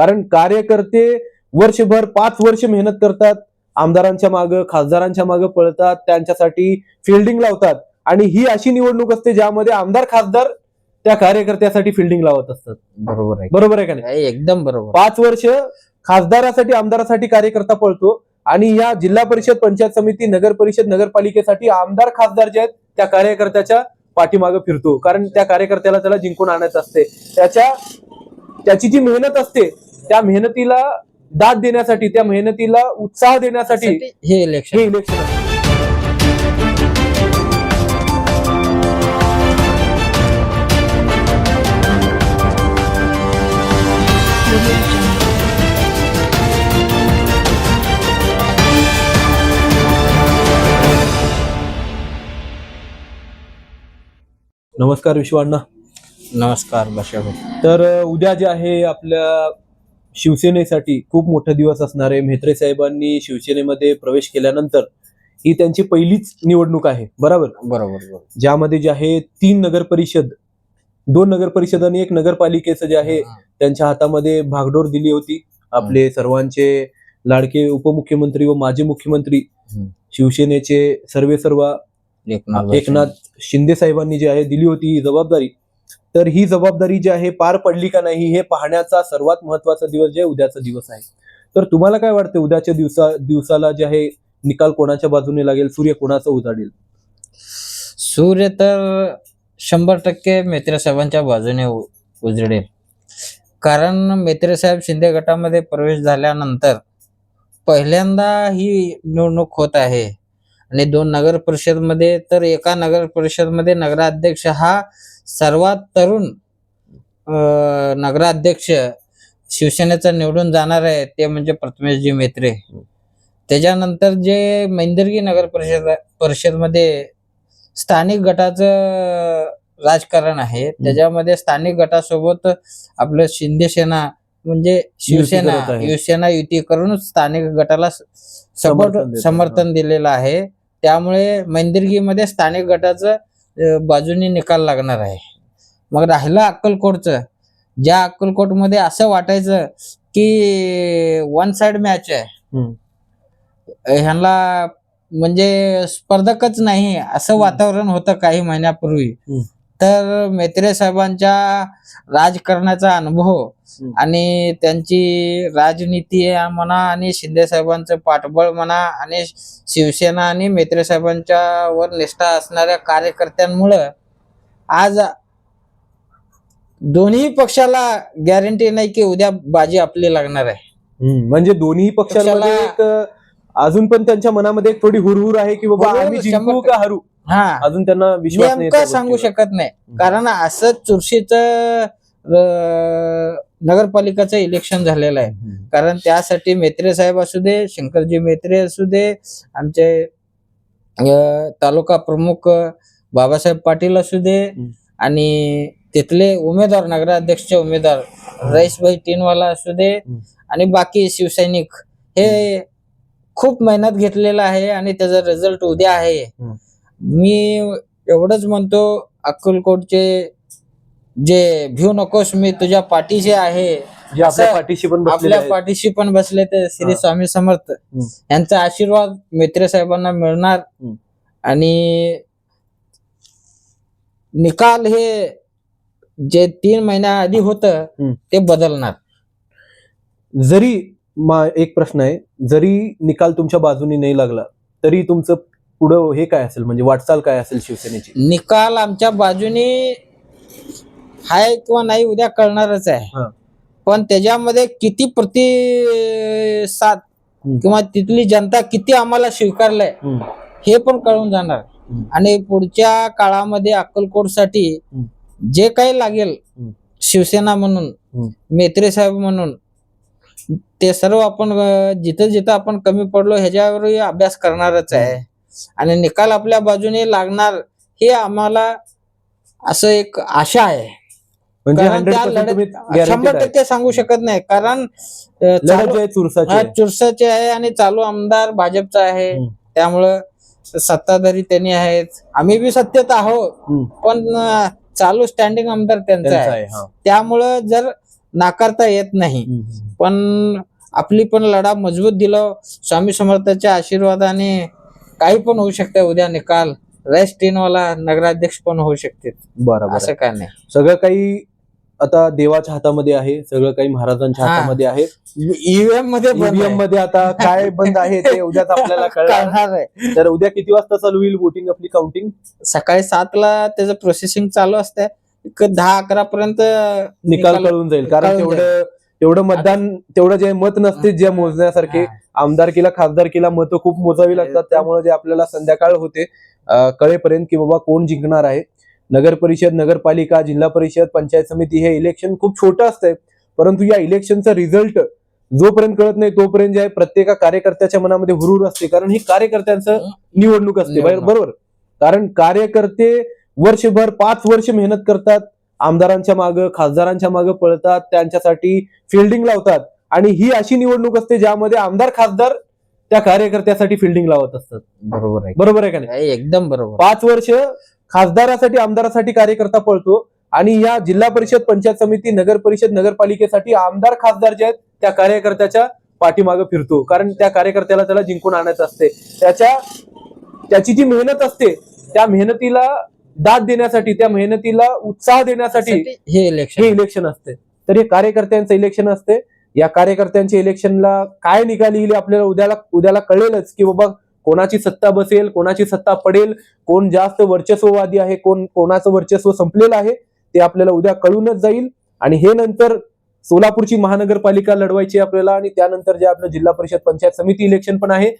कारण कार्यकर्ते वर्षभर पाच वर्ष मेहनत करतात आमदारांच्या मागं खासदारांच्या मागं पळतात त्यांच्यासाठी फिल्डिंग लावतात. आणि ही अशी निवडणूक असते ज्यामध्ये आमदार खासदार त्या कार्यकर्त्यासाठी फिल्डिंग लावत असतात. बरोबर आहे. बरोबर आहे का नाही एकदम बरोबर. पाच वर्ष खासदारासाठी आमदारासाठी कार्यकर्ता पळतो आणि या जिल्हा परिषद पंचायत समिती नगर परिषद नगरपालिकेसाठी आमदार खासदार जे आहेत त्या कार्यकर्त्याच्या पाठीमागे फिरतो. कारण त्या कार्यकर्त्याला त्याला जिंकून आणायचं असते. त्याच्या त्याची जी मेहनत असते त्या मेहनतीला दाद देण्यासाठी त्या मेहनतीला उत्साह देण्यासाठी हे हे इलेक्शन इलेक्शन असते नमस्कार विश्वांना नमस्कार बशा तर उद्या जे आहे आपल्या शिवसेनेसाठी खूप मोठा दिवस असणार आहे. म्हेत्रे साहेबांनी शिवसेनेमध्ये प्रवेश केल्यानंतर ही त्यांची पहिलीच निवडणूक आहे. बरोबर? बरोबर ज्यामध्ये जे आहे तीन नगर परिषद दोन नगर परिषद आणि एक नगरपालिकेचं जे आहे त्यांच्या हातामध्ये भागडोर दिली होती. आपले सर्वांचे लाडके उपमुख्यमंत्री व माजी मुख्यमंत्री. शिवसेनेचे सर्वे सर्व एकनाथ एकनाथ शिंदे साहेबांनी जी आहे दिली होती ही जबाबदारी. तर ही जबाबदारी जी आहे पार पडली का नाही हे पाहण्याचा सर्वात महत्त्वाचा दिवस जे उद्याचा दिवस आहे. तर तुम्हाला काय वाटतं उद्याच्या दिवसा दिवसाला जे आहे निकाल कोणाच्या बाजूने लागेल सूर्य कोणाचा उजाडेल? सूर्य तर शंभर टक्के मेत्रे साहेबांच्या बाजूने उजडेल. कारण मेत्रेसाहेब शिंदे गटामध्ये प्रवेश झाल्यानंतर पहिल्यांदा ही निवडणूक होत आहे. आणि दोन नगर परिषदमध्ये तर एका नगर परिषदमध्ये नगराध्यक्ष हा सर्वात तरुण नगराध्यक्ष शिवसेनेचा निवडून जाणार आहे ते म्हणजे प्रथमेशजी मेत्रे त्याच्यानंतर जे मैंदर्गी नगर परिषद परिषदमध्ये स्थानिक गटाचं राजकारण आहे त्याच्यामध्ये स्थानिक गटासोबत आपलं शिंदे सेना म्हणजे शिवसेना. शिवसेना युती करून स्थानिक गटाला सपोर्ट. समर्थन दिलेलं आहे त्यामुळे मैंदर्गीमध्ये स्थानिक गटाचं बाजूने निकाल लागणार आहे मग राहिलं अक्कलकोटचं ज्या अक्कलकोटमध्ये असं वाटायचं की वन साइड मॅच आहे. ह्यांना म्हणजे स्पर्धकच नाही असं. वातावरण होतं काही महिन्यापूर्वी. तर मेत्रे साहेबांच्या राजकारणाचा अनुभव. आणि त्यांची राजनीती म्हणा आणि शिंदे साहेबांचं पाठबळ म्हणा आणि शिवसेना आणि मेत्रे साहेबांच्या वर निष्ठा असणाऱ्या कार्यकर्त्यांमुळं आज दोन्ही पक्षाला गॅरंटी नाही की उद्या बाजी आपली लागणार आहे. म्हणजे दोन्ही पक्षाला- अजून पण त्यांच्या मनामध्ये एक थोडी हुरहुर आहे की बाबा आम्ही जिंकू का हरू? हा अजून त्यांना विश्वास नाही नेमकं त्या सांगू गोष्टीवर. शकत नाही कारण असं चुरशीच नगरपालिकाचं इलेक्शन झालेलं आहे हम्म. कारण त्यासाठी मेत्रे साहेब असू दे शंकरजी मेत्रे असू दे आमचे अं, तालुका प्रमुख अं, बाबासाहेब पाटील असू दे हम्म. आणि तिथले उमेदवार नगराध्यक्ष उमेदवार रईसभाई टीनवाला असू दे हम्म. आणि बाकी शिवसैनिक हे खूप मेहनत घेतलेलं आहे आणि त्याचा रिझल्ट उद्या आहे हम्म. मी एवढंच म्हणतो अक्कलकोटचे जे भिऊ नकोस मी तुझ्या पाठीशी आहे जे आपल्या पाठीशी पण बसलेले आपल्या आहेत. पाठीशी पण बसले ते श्री हा. स्वामी समर्थ हम्म. यांचा आशीर्वाद मित्र साहेबांना मिळणार हम्म. आणि निकाल हे जे तीन महिन्या आधी होत हम्म. ते बदलणार जरी मा- एक प्रश्न आहे जरी निकाल तुमच्या बाजूने नाही लागला तरी तुमचं पुढं हे काय असेल म्हणजे वाटचाल काय असेल शिवसेनेची निकाल आमच्या बाजूने हाय किंवा नाही उद्या कळणारच आहे. पण त्याच्यामध्ये किती प्रतिसाद. किंवा तिथली जनता किती आम्हाला स्वीकारलंय. हे पण कळून जाणार. आणि पुढच्या काळामध्ये अक्कलकोटसाठी हम्म. जे काही लागेल. शिवसेना म्हणून. मेत्रे साहेब म्हणून ते सर्व आपण जिथं जिथं आपण कमी पडलो ह्याच्यावरही अभ्यास करणारच आहे आणि निकाल आपल्या बाजूने लागणार हे आम्हाला असं एक आशा आहे म्हणजे शंभर. टक्के सांगू शकत नाही कारण चुरसाची आहे. आणि चालू आमदार भाजपचा आहे. त्यामुळं सत्ताधारी त्यांनी आहेत आम्ही बी सत्तेत आहोत. पण चालू स्टँडिंग आमदार त्यांचा आहे. त्यामुळं जर नाकारता येत नाही पण आपली पण लढा मजबूत दिलं स्वामी समर्थाच्या आशीर्वादाने काही पण होऊ शकते. उद्या निकाल रेस वाला नगराध्यक्ष पण होऊ शकते बरोबर असं काय नाही. सगळं काही आता देवाच्या हातामध्ये आहे. सगळं काही महाराजांच्या. हातामध्ये आहे. ईव्हीएममध्ये बंद ईव्हीएम आहे. मध्ये आता काय बंद आहे ते उद्याच आपल्याला कळणार. आहे. तर उद्या किती वाजता चालू होईल वोटिंग आपली काउंटिंग सकाळी सातला त्याचं प्रोसेसिंग चालू असते एक दहा अकरा पर्यंत निकाल कळून जाईल. कारण तेवढं तेवढं मतदान तेवढं जे मत नसते जे मोजण्यासारखे आमदारकीला खासदारकीला मतं खूप मोजावी लागतात. त्यामुळे जे आपल्याला संध्याकाळ होते कळेपर्यंत की बाबा कोण जिंकणार आहे. नगर परिषद नगरपालिका जिल्हा परिषद पंचायत समिती हे इलेक्शन खूप छोटं असतंय. परंतु या इलेक्शनचा रिझल्ट जोपर्यंत कळत नाही तोपर्यंत जे आहे प्रत्येका कार्यकर्त्याच्या मनामध्ये हुरूर असते. कारण ही कार्यकर्त्यांचं निवडणूक असते. बरोबर? कारण कार्यकर्ते वर्षभर पाच वर्ष मेहनत करतात. आमदारांच्या मागं खासदारांच्या मागं पळतात त्यांच्यासाठी फिल्डिंग लावतात. आणि ही अशी निवडणूक असते ज्यामध्ये आमदार खासदार त्या कार्यकर्त्यासाठी फिल्डिंग लावत असतात. बरोबर आहे. बरोबर आहे का नाही एकदम बरोबर. पाच वर्ष खासदारासाठी आमदारासाठी कार्यकर्ता पळतो आणि या जिल्हा परिषद पंचायत समिती नगर परिषद नगरपालिकेसाठी आमदार खासदार जे आहेत त्या कार्यकर्त्याच्या पाठीमागे फिरतो. कारण त्या कार्यकर्त्याला त्याला जिंकून आणायचं असते. त्याच्या त्याची जी मेहनत असते त्या मेहनतीला दाद देण्यासाठी त्या मेहनतीला उत्साह देण्यासाठी हे हे इलेक्शन इलेक्शन असते. तर हे कार्यकर्त्यांचं इलेक्शन असते. या कार्यकर्त्यांच्या इलेक्शनला काय निकाल येईल आपल्याला उद्याला उद्याला कळेलच की बाबा कोणाची सत्ता बसेल कोणाची सत्ता पडेल कोण जास्त वर्चस्ववादी आहे कोण कोणाचं वर्चस्व संपलेलं आहे ते आपल्याला उद्या कळूनच जाईल. आणि हे नंतर सोलापूरची महानगरपालिका लढवायची आपल्याला आणि त्यानंतर जे आपलं जिल्हा परिषद पंचायत समिती इलेक्शन पण आहे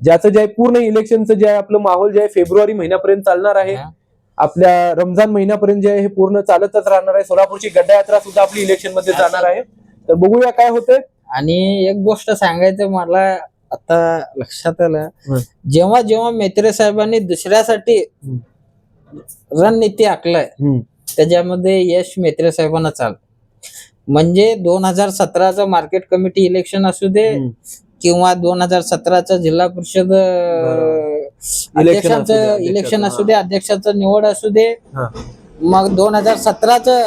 ज्याचं जे आहे पूर्ण इलेक्शनचं जे आहे आपलं माहोल जे आहे फेब्रुवारी महिन्यापर्यंत चालणार आहे. आपल्या रमजान महिन्यापर्यंत जे आहे हे पूर्ण चालतच राहणार आहे. सोलापूरची गड्डा यात्रा सुद्धा आपली इलेक्शनमध्ये जाणार आहे. तर बघूया काय होतंय. आणि एक गोष्ट सांगायचं मला आता लक्षात आलं. जेव्हा जेव्हा मेत्रे साहेबांनी दुसऱ्यासाठी रणनीती आखलाय त्याच्यामध्ये यश मेत्रे साहेबांना चाल म्हणजे दोन हजार सतराचं मार्केट कमिटी इलेक्शन असू दे किंवा दोन हजार सतराचं जिल्हा परिषद अध्यक्षांचं इलेक्शन असू. दे अध्यक्षाचं निवड असू दे. मग दोन हजार सतराचं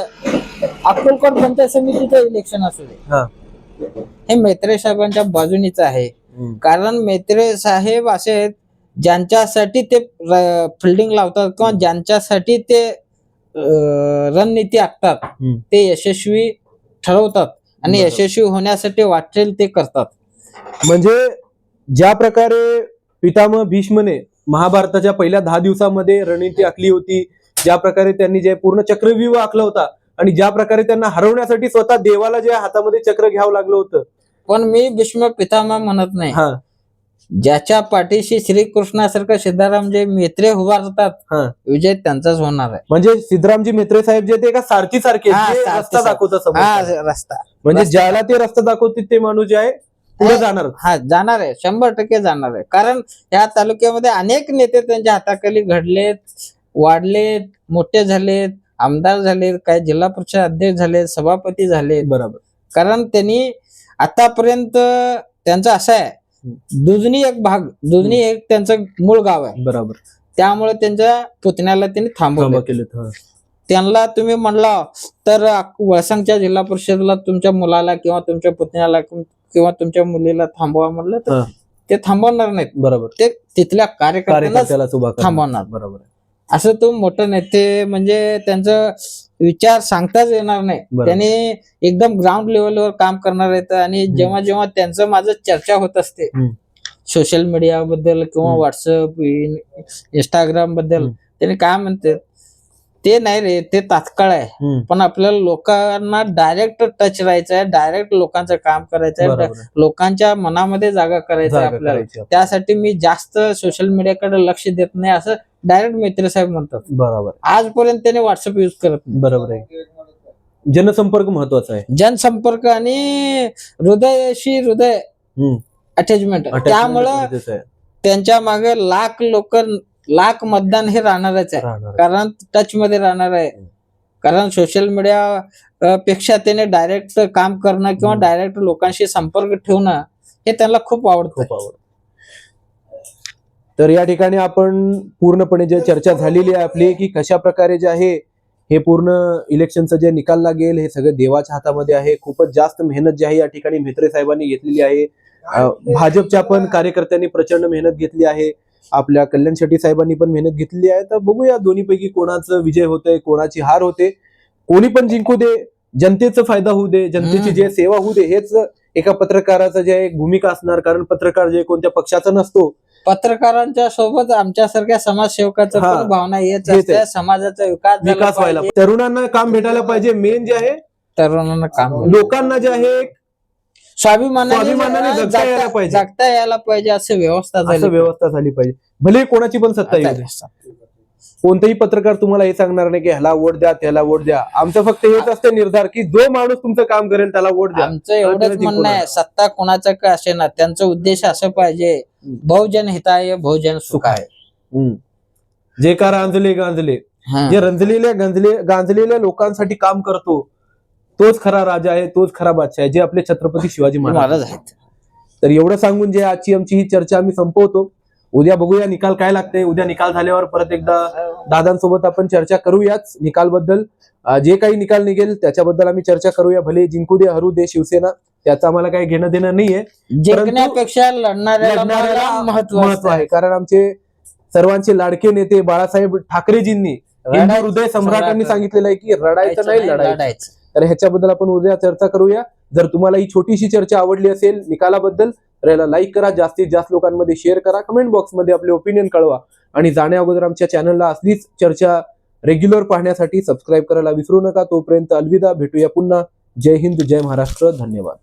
अक्कलकोट पंचायत समितीचं इलेक्शन असू दे हा. मेत्रे साहेबांच्या बाजूनीच आहे कारण मेत्रे साहेब असे आहेत ज्यांच्यासाठी ते फिल्डिंग लावतात किंवा ज्यांच्यासाठी ते रणनीती आखतात. ते यशस्वी ठरवतात आणि. यशस्वी होण्यासाठी वाटेल ते करतात म्हणजे ज्या प्रकारे पितामह भीष्मने महाभारताच्या पहिल्या दहा दिवसामध्ये रणनीती आखली होती ज्या प्रकारे त्यांनी जे पूर्ण चक्रव्यूह आखला होता आणि ज्या प्रकारे त्यांना हरवण्यासाठी स्वतः देवाला जे हातामध्ये चक्र घ्यावं लागलं होतं पण मी भीष्म पितामह म्हणत नाही हा ज्याच्या पाठीशी श्रीकृष्णासारखं सिद्धाराम जे मेत्रे उभारतात हा. विजय त्यांचाच होणार आहे म्हणजे सिद्धरामजी मेत्रे साहेब जे ते का सारखे हा, जे सारथी रस्ता सारखे. दाखवतात. हा रस्ता म्हणजे रस्ता. ज्याला ते रस्ता दाखवतील ते माणूस जे आहे पुढे जाणार. हा जाणार आहे. शंभर टक्के जाणार आहे. कारण या तालुक्यामध्ये अनेक नेते त्यांच्या हाताखाली घडलेत वाढलेत मोठे झालेत आमदार झालेत काही जिल्हा परिषद अध्यक्ष झालेत सभापती झालेत. बरोबर. कारण त्यांनी आतापर्यंत त्यांचं असं आहे दुजनी एक भाग दुजनी एक त्यांचं मूळ गाव आहे. बरोबर. त्यामुळे त्यांच्या पुतण्याला त्यांनी थांबवलं. केलेत हा. त्यांना तुम्ही म्हणला तर वळसंगच्या जिल्हा परिषदला तुमच्या मुलाला किंवा तुमच्या पुतण्याला किंवा तुमच्या मुलीला थांबवा म्हणलं तर. ते थांबवणार नाहीत बरोबर ते तिथल्या कार्यकर्त्याला. थांबवणार बरोबर असं तो मोठं नेते म्हणजे त्यांचं विचार सांगताच येणार नाही. त्यांनी एकदम ग्राउंड लेवलवर काम करणार आहेत आणि. जेव्हा जेव्हा त्यांचं माझं चर्चा होत असते. सोशल मीडिया बद्दल किंवा. व्हॉट्सअप इंस्टाग्रामबद्दल. त्यांनी काय म्हणते ते नाही रे ते तात्काळ आहे. पण आपल्याला लोकांना डायरेक्ट टच राहायचं आहे डायरेक्ट लोकांचं काम करायचं आहे लोकांच्या मनामध्ये जागा करायचं आहे आपल्याला. त्यासाठी मी जास्त सोशल मीडियाकडे लक्ष देत नाही असं डायरेक्ट मित्र साहेब म्हणतात. बरोबर. आजपर्यंत त्याने व्हॉट्सअप युज करत बरोबर आहे. जनसंपर्क महत्त्वाचा आहे. जनसंपर्क आणि हृदयाशी हृदय. अटॅचमेंट त्यामुळं. त्यांच्या मागे लाख लोक लाख मतदान हे राहणारच आहे. कारण टच मध्ये राहणार आहे. कारण सोशल मीडिया पेक्षा त्याने डायरेक्ट काम करणं किंवा. डायरेक्ट लोकांशी संपर्क ठेवणं हे त्यांना खूप आवडतं. खूप आवड तर या ठिकाणी आपण पूर्णपणे जे चर्चा झालेली आहे आपली की कशा प्रकारे जे आहे हे पूर्ण इलेक्शनचं जे निकाल लागेल हे सगळं देवाच्या हातामध्ये आहे. खूपच जास्त मेहनत जी आहे या ठिकाणी म्हेत्रे साहेबांनी घेतलेली आहे. भाजपच्या पण कार्यकर्त्यांनी प्रचंड मेहनत घेतली आहे. आपल्या कल्याण शेट्टी साहेबांनी पण मेहनत घेतलेली आहे. तर बघूया दोन्हीपैकी कोणाचं विजय होतंय कोणाची हार होते. कोणी पण जिंकू दे जनतेचा फायदा होऊ दे जनतेची. जे सेवा होऊ दे हेच एका पत्रकाराचं जे एक भूमिका असणार. कारण पत्रकार जे कोणत्या पक्षाचा नसतो. पत्रकारांच्या सोबत आमच्यासारख्या समाजसेवकाचं भावना येत. असते. समाजाचा विकास विकास व्हायला. तरुणांना काम भेटायला पाहिजे. मेन जे आहे तरुणांना काम लोकांना जे आहे स्वाभिमानाने जगता यायला पाहिजे. जगता यायला पाहिजे असं व्यवस्था झाली व्यवस्था झाली पाहिजे. भले कोणाची पण सत्ता दे. कोणताही पत्रकार तुम्हाला हे सांगणार नाही की ह्याला वोट द्या त्याला वोट द्या. आमचं फक्त हेच असतं निर्धार की जो माणूस तुमचं काम करेल त्याला वोट द्या. आमचं एवढंच म्हणणं आहे सत्ता कोणाचं का असे ना त्यांचा उद्देश असं पाहिजे बहुजन हिताय बहुजन सुखाय. हम्म. जे का रांजले गांजले. जे रंजलेल्या गंजले गांजलेल्या लोकांसाठी काम करतो तोच खरा राजा आहे तोच खरा बादशाह आहे जे आपले छत्रपती शिवाजी महाराज आहेत. तर एवढं सांगून जे आजची आमची ही चर्चा आम्ही संपवतो. उद्या बघूया निकाल काय लागते उद्या निकाल झाल्यावर परत एकदा दादांसोबत आपण चर्चा करूयाच निकालबद्दल. जे काही निकाल निघेल त्याच्याबद्दल आम्ही चर्चा करूया. भले जिंकू दे हरू दे शिवसेना त्याचं आम्हाला काही घेणं देणं नाहीये. जिंकण्यापेक्षा लढणाऱ्याला महत्त्व महत्त्व आहे. कारण आमचे सर्वांचे लाडके नेते बाळासाहेब ठाकरेजींनी हिंदू हृदय सम्राटांनी सांगितलेलं आहे की रडायचं नाही लढायचं. तर ह्याच्याबद्दल आपण उद्या चर्चा करूया. जर तुम्हाला ही छोटीशी चर्चा आवडली असेल निकालाबद्दल तर याला लाईक करा जास्तीत जास्त लोकांमध्ये शेअर करा कमेंट बॉक्समध्ये आपले ओपिनियन कळवा. आणि जाण्या अगोदर आमच्या चॅनलला असलीच चर्चा रेग्युलर पाहण्यासाठी सबस्क्राईब करायला विसरू नका. तोपर्यंत अलविदा भेटूया पुन्हा. जय हिंद जय महाराष्ट्र धन्यवाद.